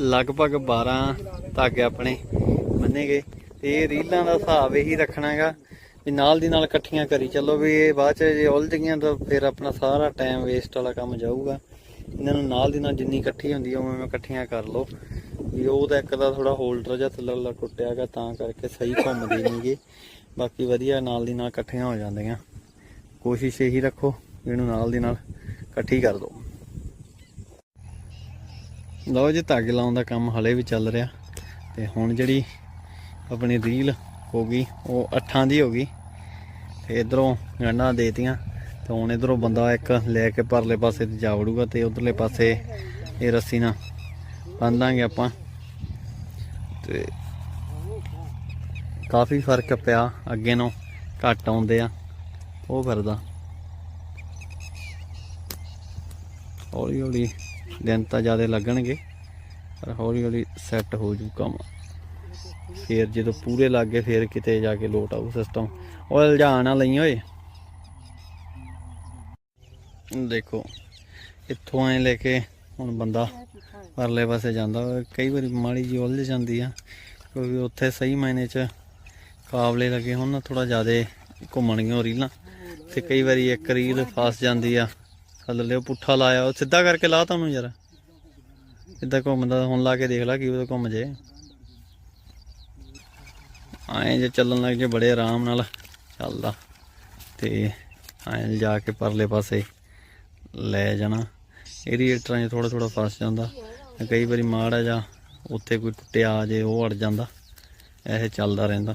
ਲਗਭਗ 12 ਧਾਗੇ ਆਪਣੇ ਮੰਨੇ ਗਏ। ਤੇ ਇਹ ਰੀਲਾਂ ਦਾ ਹਿਸਾਬ ਇਹੀ ਰੱਖਣਾਗਾ ਵੀ ਨਾਲ ਦੀ ਨਾਲ ਇਕੱਠੀਆਂ ਕਰੀ ਚੱਲੋ ਵੀ ਇਹ ਬਾਅਦ ਚ ਜੇ ਉਲਝ ਗਈਆਂ ਤਾਂ ਫਿਰ ਆਪਣਾ ਸਾਰਾ ਟਾਈਮ ਵੇਸਟ ਵਾਲਾ ਕੰਮ ਜਾਊਗਾ। ਇਹਨਾਂ ਨੂੰ ਨਾਲ ਦੀ ਨਾਲ ਜਿੰਨੀ ਇਕੱਠੀ ਹੁੰਦੀ ਆ, ਉਵੇਂ ਇਕੱਠੀਆਂ ਕਰ ਲਓ। ਵੀ ਉਹ ਤਾਂ ਇੱਕ ਦਾ ਥੋੜਾ ਹੋਲਡਰ ਜਾਂ ਥੱਲੇ ਟੁੱਟਿਆਗਾ, ਤਾਂ ਕਰਕੇ ਸਹੀ ਘੁੰਮਦੀ ਨਹੀਂਗੀ ਬਾਕੀ ਵਧੀਆ ਨਾਲ ਦੀ ਨਾਲ ਇਕੱਠੀਆਂ ਹੋ ਜਾਂਦੀਆਂ। ਕੋਸ਼ਿਸ਼ ਇਹੀ ਰੱਖੋ ਇਹਨੂੰ ਨਾਲ ਦੀ ਨਾਲ ਇਕੱਠੀ ਕਰ ਦਿਓ। ਲਓ ਜੀ, ਧਾਗੇ ਲਾਉਣ ਦਾ ਕੰਮ ਹਲੇ ਵੀ ਚੱਲ ਰਿਹਾ ਤੇ ਹੁਣ ਜਿਹੜੀ ਆਪਣੀ ਰੀਲ ਹੋ ਗਈ, ਉਹ ਅੱਠਾਂ ਦੀ ਹੋ ਗਈ। ਤੇ ਇਧਰੋਂ ਗੰਢਾਂ ਦੇਤੀਆਂ ਤੇ ਹੁਣ ਇਧਰੋਂ ਬੰਦਾ ਇੱਕ ਲੈ ਕੇ ਪਰਲੇ ਪਾਸੇ ਤੇ ਜਾ ਵੜੂਗਾ ਤੇ ਉਧਰਲੇ ਪਾਸੇ ਇਹ ਰੱਸੀ ਨਾਲ ਬੰਨ ਦਾਂਗੇ ਆਪਾਂ। ਤੇ ਕਾਫੀ ਫ਼ਰਕ ਪਿਆ, ਅੱਗੇ ਨੂੰ ਘੱਟ ਆਉਂਦੇ ਆ, ਉਹ ਕਰਦਾ ਹੌਲੀ ਹੌਲੀ ਦਿਨ ਤਾਂ ਜ਼ਿਆਦਾ ਲੱਗਣਗੇ। ਪਰ ਹੌਲੀ ਹੌਲੀ ਸੈੱਟ ਹੋ ਜੂ ਕੰਮ। ਫੇਰ ਜਦੋਂ ਪੂਰੇ ਲੱਗ ਗਏ, ਫੇਰ ਕਿਤੇ ਜਾ ਕੇ ਲੋਟ ਆਊ ਸਿਸਟਮ ਉਹ ਇਲਝਾਣ ਨਾ ਲਈ ਓਏ। ਦੇਖੋ, ਇੱਥੋਂ ਐ ਲੈ ਕੇ ਹੁਣ ਬੰਦਾ ਪਰਲੇ ਪਾਸੇ ਜਾਂਦਾ। ਵਾ। ਕਈ ਵਾਰੀ ਮਾੜੀ ਜੀ ਉਲਝ ਜਾਂਦੀ ਆ, ਕਿਉਂਕਿ ਉੱਥੇ ਸਹੀ ਮਾਇਨੇ ਚ ਕਾਬਲੇ ਲੱਗੇ ਹੁਣ ਨਾ ਥੋੜਾ ਜ਼ਿਆਦਾ ਘੁੰਮਣਗੀਆਂ ਰੀਲਾਂ। ਤੇ ਕਈ ਵਾਰੀ ਇੱਕ ਰੀਲ ਫਸ ਜਾਂਦੀ ਆ। ਥੱਲੇ ਉਹ ਪੁੱਠਾ ਲਾਇਆ। ਉਹ ਸਿੱਧਾ ਕਰਕੇ ਲਾ ਤੁਹਾਨੂੰ ਯਾਰ। ਸਿੱਧਾ ਘੁੰਮਦਾ ਹੁਣ ਲਾ ਕੇ ਦੇਖ ਲੈ ਕੀ ਉਹ ਘੁੰਮ ਜੇ। ਆਏ ਜੇ ਚੱਲਣ ਲੱਗ ਜੇ ਬੜੇ ਆਰਾਮ ਨਾਲ ਚੱਲਦਾ। ਤੇ ਐਂ ਜਾ ਕੇ ਪਰਲੇ ਪਾਸੇ ਲੈ ਜਾਣਾ। ਏਰੀਏਟਰਾਂ 'ਚ ਥੋੜਾ ਥੋੜਾ ਫਸ ਜਾਂਦਾ। ਕਈ ਵਾਰੀ ਮਾੜਾ ਜਾ ਉੱਥੇ ਕੋਈ ਟੁੱਟਿਆ ਆ ਜੇ ਉਹ ਅੜ ਜਾਂਦਾ। ਇਹ ਚੱਲਦਾ ਰਹਿੰਦਾ।